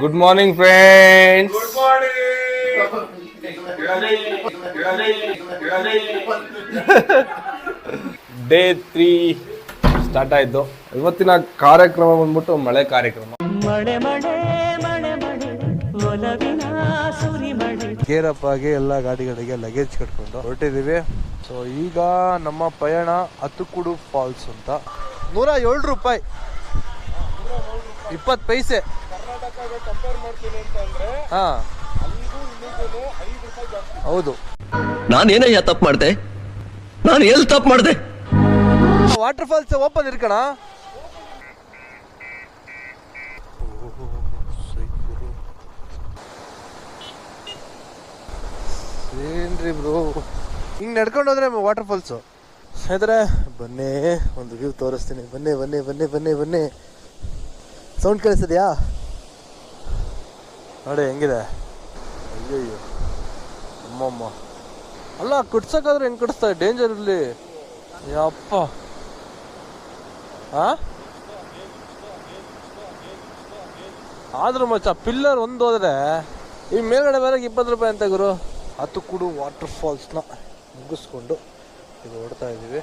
Good morning friends day three start ಆಯ್ತು. ಇವತ್ತಿನ ಕಾರ್ಯಕ್ರಮ ಬಂದ್ಬಿಟ್ಟು ಮಳೆ ಕಾರ್ಯಕ್ರಮ. ಮಳೆ ಮಳೆ ಎಲ್ಲ ಗಾಡಿಗಳಿಗೆ ಲಗೇಜ್ ಕಟ್ಕೊಂಡು ಹೊರಟಿದೀವಿ ಸೊ ಈಗ ನಮ್ಮ ಪಯಣ ಅತ್ತುಕುಡು ಫಾಲ್ಸ್ ಅಂತ. ನೂರ ಏಳು ರೂಪಾಯಿ. ಇಪ್ಪತ್ತು ಪೈಸೆ. ಹಾ. ಹೌದು. ನಾನೇನಯ್ಯ ತಪ್ಪು ಮಾಡ್ದೆ? ನಾನು ಎಲ್ಲಿ ತಪ್ಪು ಮಾಡ್ದೆ? ವಾಟರ್ ಫಾಲ್ಸ್ ಓಪನ್ ಇರ್ಕಣ ಏನ್ರಿ ಬ್ರೋ? ಹಿಂಗ್ ನಡ್ಕೊಂಡು ಹೋದ್ರೆ ವಾಟರ್ ಫಾಲ್ಸು ಸ್ನೇಹಿತರೆ ಬನ್ನಿ ಒಂದು ವ್ಯೂ ತೋರಿಸ್ತೀನಿ. ಬನ್ನಿ ಬನ್ನಿ ಬನ್ನಿ ಬನ್ನಿ ಬನ್ನಿ. ಸೌಂಡ್ ಕೇಳಿಸಿದ್ಯಾ ನೋಡಿ ಹೆಂಗಿದೆ? ಅಯ್ಯಯ್ಯೋ. ಅಮ್ಮಮ್ಮ. ಅಲ್ಲ ಕುಡ್ಸಕ್ಕಾದ್ರೆ ಹೆಂಗೆ ಕುಡಿಸ್ತಾರೆ ಡೇಂಜರ್ ಇರಲಿ. ಯಪ್ಪ. ಹಾ ಆದ್ರೂ ಮಚ್ಚ ಪಿಲ್ಲರ್ ಒಂದು ಹೋದ್ರೆ ಈ ಮೇಲ್ಗಡೆ ಬೇರೆ ಇಪ್ಪತ್ತು ರೂಪಾಯಿ ಅಂತ ಗುರು. ಹತ್ತು ಕೂಡು ವಾಟರ್ ಫಾಲ್ಸ್ನ ಮುಗಿಸ್ಕೊಂಡು ಇದು ಹೊಡ್ತಾ ಇದ್ದೀವಿ